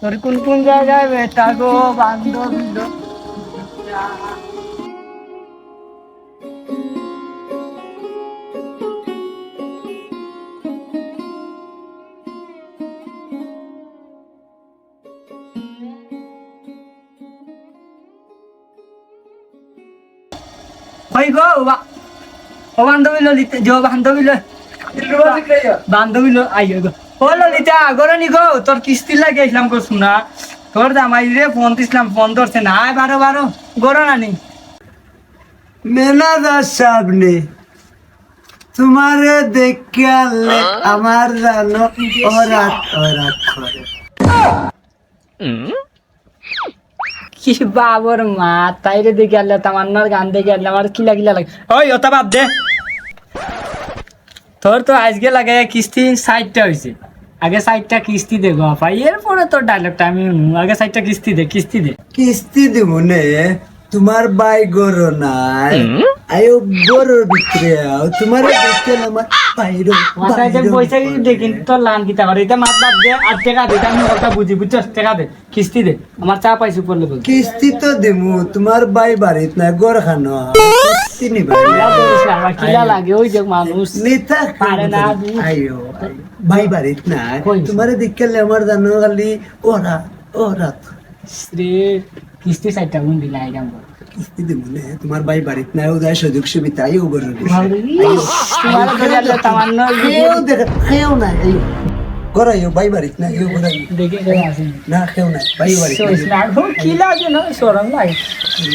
তোর কোন কোন জায়গায় বেটা গো বান্ধবী? কই গো বান্ধবী ললিতা যো বান্ধবী ল বান্ধবী গো ও ললিতা গরনি গো তোর কিস্তি লাগে ইসলাম কো শুনা। তোর জামাই রে ফোন দিছিলাম ফোন ধরছে না। আয় বারো বারো গরো নানি মেনাদার সামনে তোমারে দেখে আনলে আমার জানো ওরাত ওরাত করে। কি বাবর মা তাই রে দেখে আনলে তামান্নার গান দেখে আনলে আমার কিলা কিলা লাগে। ওই ওটা বাদ দে। তোর তো আজকে লাগে কিস্তি ষাটটা হয়েছে আগে সাইডটা কিস্তি দে পাই এরপরে তোর ডায়লগটা আমি আগে সাইডটা কিস্তি দে কিস্তি দে। কিস্তি দিব নে তোমার বাই গরো নাই। আয়ো গরোর ভিতরে আও তোমার দেখে আমার বাইরো মাথায় যে পয়সা কিছু দেখি তোর লান কিতা করে এটা মাত বাদ দে আর টাকা দে আমি কথা বুঝি বুঝছস টাকা দে কিস্তি দে আমার চা পাইছি পড়লে বল কিস্তি তো দিমু তোমার বাই বাড়িত না গড় খানো কিস্তি না, আমার কিলা লাগে ওই যে মানুষ। নিতা পারে না আয়ো ভাই বাড়িত না? তোমারে আমার জানো খালি ওরা ওরা। রে কিস্তি সাইডটা গুণ দিলা আইগাম তোমার ভাই বাড়িত না ও যায় সুযোগ সুবিধা আইও গরো তোমার কেউ দেখে কেউ না এই গড়াইও ভাই বাড়িত না কেউ গড়াই দেখে গেলে আসেন। না কেউ না ভাই বাড়িত না সইস না গো, কি লাগে না সরম লাগে।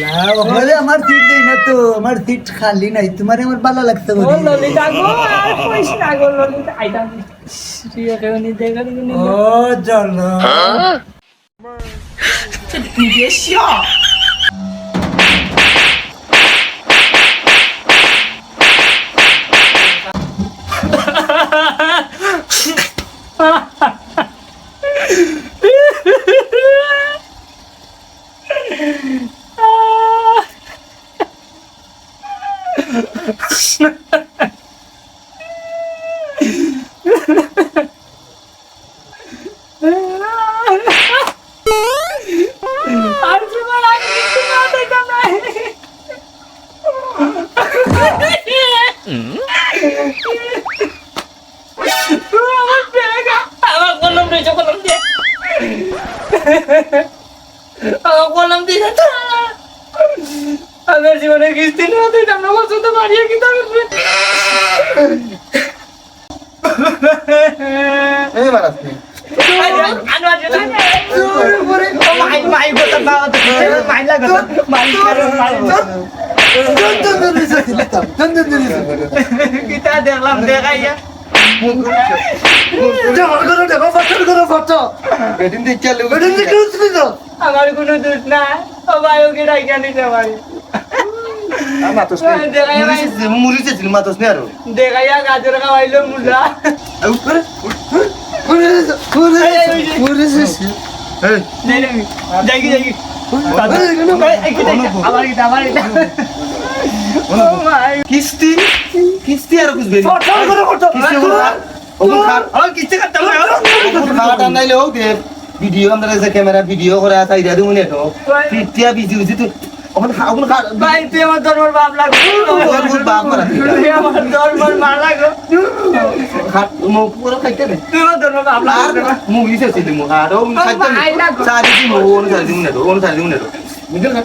লাও, আমার সিট দেই না তো আমার সিট খালি নাই তোমার আমার ভালো লাগছে ও ললিতা গো আর কইস না গো ললিতা আইতাম শ্রীয় কেউ নি দেখা নি ও চলো আর আমার দিয়ে দে তো। আমার জীবনে কিস্তি না দিতাম না বছর তো বাড়িয়ে কি তবে kita dalam deraya আমার কোনো দোষ না সবাই ওকে ডাইকা নিতে পারে দেখাইয়া গাজর খাওয়াইলো মুলা যাই যাই আবার আবার কিস্তি? কিস্তি আর হোক দে ভিডিও আমরা ক্যামেরা ভিডিও করে চাইদা দিমু নে তো। ফিটিয়া বিজি হইছি তুই ওখানে ওখানে ভাই তুই আমার ধর্মর বাপ লাগো। তোর বাপ মারা তুই আমার ধর্মর মা লাগো। খা মো পুরো খাইতে দে। তুই আমার ধর্মর বাপ লাগো। মু ইসে ছিল মু আর ও খাইতে সারি দি। মো ওন সারি দিমু নে তো ওন সারি দিমু নে তো। বুঝল না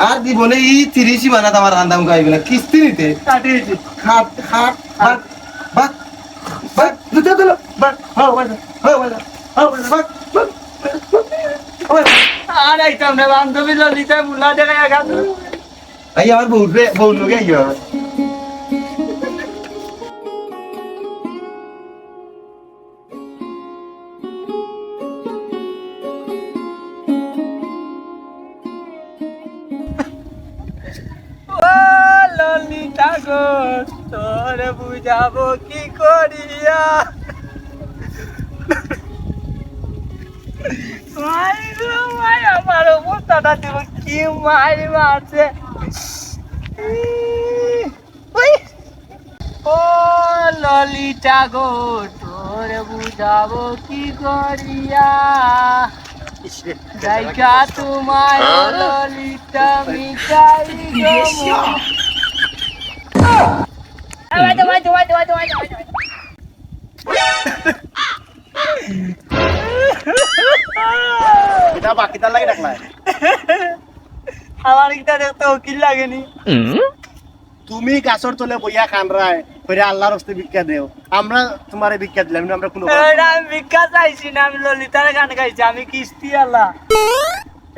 আর জীবনে ই তিরিশি মানা তোমার রান্দাম গাইবে না কিস্তি নিতে খাট খাট বাট বাট বাট দুটা দিল বাট আর আইতাম না বান্ধবী ললিতা মুলা দেখা আই আমার বউ বউ লোকে আইয়া তোরে বুঝাবো কি করিয়া? আমার ললিতা গো তোর বুঝাবো কি করিয়া? জায়গা ললিতা মিটাই এটা বাকিটা লাগে রাখলা আমার কিটা দেখতে উকিল লাগেনি। তুমি গাছর তলে বইয়া কানরায় করে আল্লাহর হস্তে ভিক্ষা দেও। আমরা তোমারে ভিক্ষা দিলাম না আমরা কোনো আমি ভিক্ষা চাইছি না আমি ললিতার গান গাইছি আমি কিস্তি আলা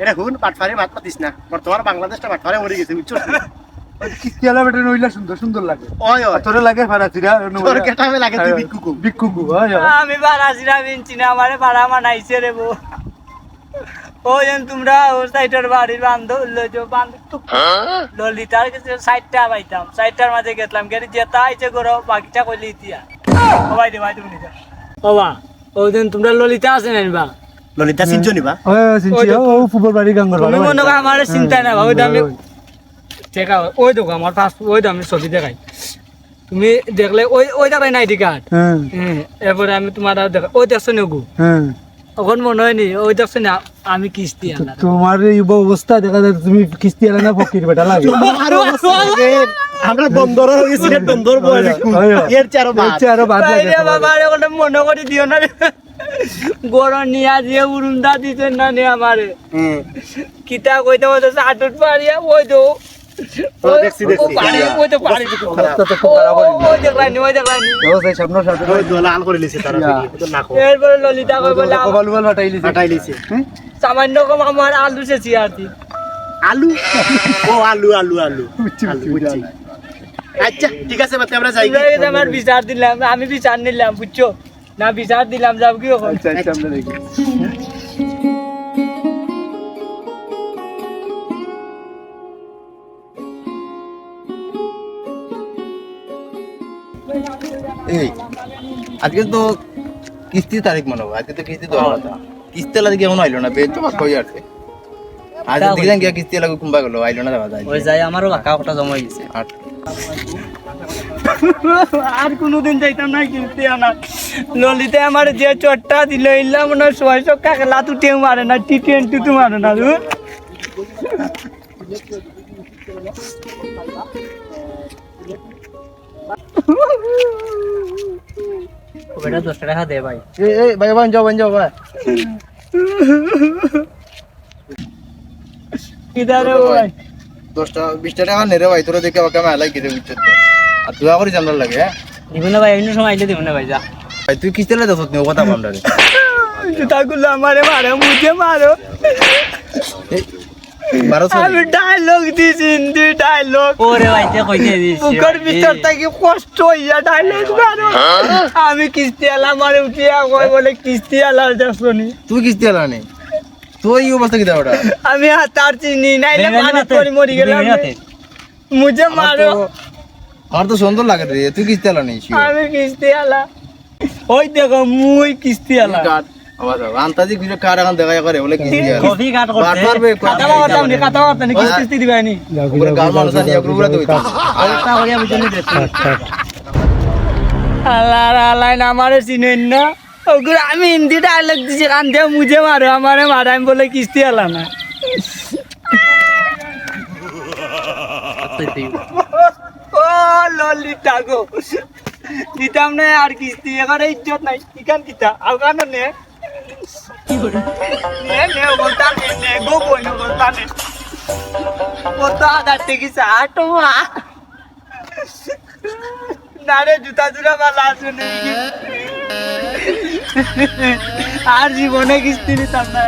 এটা হুন পাটফারে মাত পাতিস না। বর্তমান বাংলাদেশটা পাটফারে মরে গেছে বুঝছ? কিস্তিয়ালা বেটা নইলা সুন্দর সুন্দর লাগে। ওই ওই। তোরে লাগে ফারাতিরা তোর কেটামে লাগে তুই ভিক্ষুকু বিক্ষুকু হয় আমি বারাসিরা বিনছি না আমারে ভাড়া মানাইছে রে বউ। ও যেন তোমরা ও সাইটের বাড়ির বান্ধব লইছো বান্ধব ললিতার কাছে সাইটটা পাইতাম সাইটটার মাঝে গেছিলাম গেলে যেটা আইছে করো বাকিটা কইলে ইতিয়া। ও ভাই দে ভাই তুমি নিজে ও বা যেন তোমরা ললিতা আছে না বা? ললিতা সিনছো নিবা ওই তো- ও ফুটবল বাড়ি গাঙ্গর তুমি মনে করো আমার চিন্তা না ওই তো আমি দেখা ওই দেখো আমার পাস ওই আমি ছবি দেখাই। তুমি দেখলে ওই ওই দেখাই নাই কার্ড। হ্যাঁ। হ্যাঁ এরপরে আমি তোমার আর দেখা ওই দেখছ নেগু? হ্যাঁ। তখন মনে হয়নি ওই দেখছ না আমি কিস্তি আনলাম। তোমার এই অবস্থা দেখা যায় তুমি কিস্তিয়ালা না ফকির বেটা লাগে। আমরা বন্দর হয়ে গেছি বন্দর। এর চারো বাদ। বাদ বাবা ওটা মনে করে দিও না। গরম নিয়া দিয়ে উড়ুন্দা দিতেন না নে আমারে। কিতা কইতে বলতে আটুট পারিয়া ওই তো সামান্য কম আমার আলু সে চিয়ারতি আলু? ও আলু আলু আলু। আলু আচ্ছা ঠিক আছে আমরা যাই। আমার বিচার দিলাম আমি বিচার নিলাম বুঝছ? না বিচার দিলাম যাব কি এখন আচ্ছা আচ্ছা আমরা দেখি। আজকে তো কিস্তির তারিখ মনে হয় আজকে তো কিস্তি তো কথা। কিস্তি লাগে কেমন আইলো না বেদ তো বাস হয়ে আছে। আজ দিলেন গিয়া কিস্তি লাগে কুম্বা গেল আইলো না দাদা ওই যাই আমারও কাকা ওটা জমা গেছে। আর কোনোদিন যাইতাম না কিস্তি আনা ললিতে আমার যে চটটা দিল ইল্লা মনে হয় ছয়শো কাকলা তুটেও মারে না টি টোয়েন্টি তো মারে না ধুর। বেটা দশ টাকা দে ভাই। এই এই ভাই ভাই যাও ভাই যাও ভাই। কিদারে ভাই? দশটা বিশটা টাকা নেরে ভাই তোরা দেখে আমাকে মেলাই কিনে বুঝছ আর তুই করে জানার লাগে হ্যাঁ? দিব না ভাই এমনি সময় আইলে দিব না ভাই যা। ভাই তুই কিস্তি লাগে দেখছ নি কথা বলটা রে জুতাগুলো আমারে মারো মুঝে মারো। আমি ডায়লগ দিছি হিন্দি ডায়লগ ওরে ভাইতে কইতে দিছি বুকের ভিতর থেকে কষ্ট হইয়া ডায়লগ মারো। আমি কিস্তি আলা মারে উঠিয়া কই বলে কিস্তি আলা তুই কিস্তি আলা নে। তুই অবস্থা কি দাওটা আমি হাতার চিনি নাইলে পানি পরি মরি গেলাম। মুঝে মারো। আমার তো সুন্দর লাগে রে তুই কিস্তি আলা নেই আমি কিস্তি আলা। ওই দেখো মুই কিস্তি আলা। আন্তাজি কিছু কার এখন দেখা করে? বলে কিস্তি কফি কাট করতে। বারবার বে কথা বলতাম নি কথা বলতাম নি কিস্তি দিবাই নি। ওরে গাল মানুষ আছে একটু পুরা তুই আরেকটা করিয়া বুঝলি দেখছি আল্লাহ আল্লাহ আমারে চিনেন না ওগুলো আমি হিন্দি ডায়লগ দিছি কান দিয়ে মুঝে মারো আমারে মারা আমি বলে কিস্তি আলা না। ও ললিতা গো। দিতাম না আর কিস্তি এখানে ইজ্জত নাই। ইখান কিতা? নে? জুতা জুরা মালা আসুন আর জীবনে কিস্তি নিতাম না।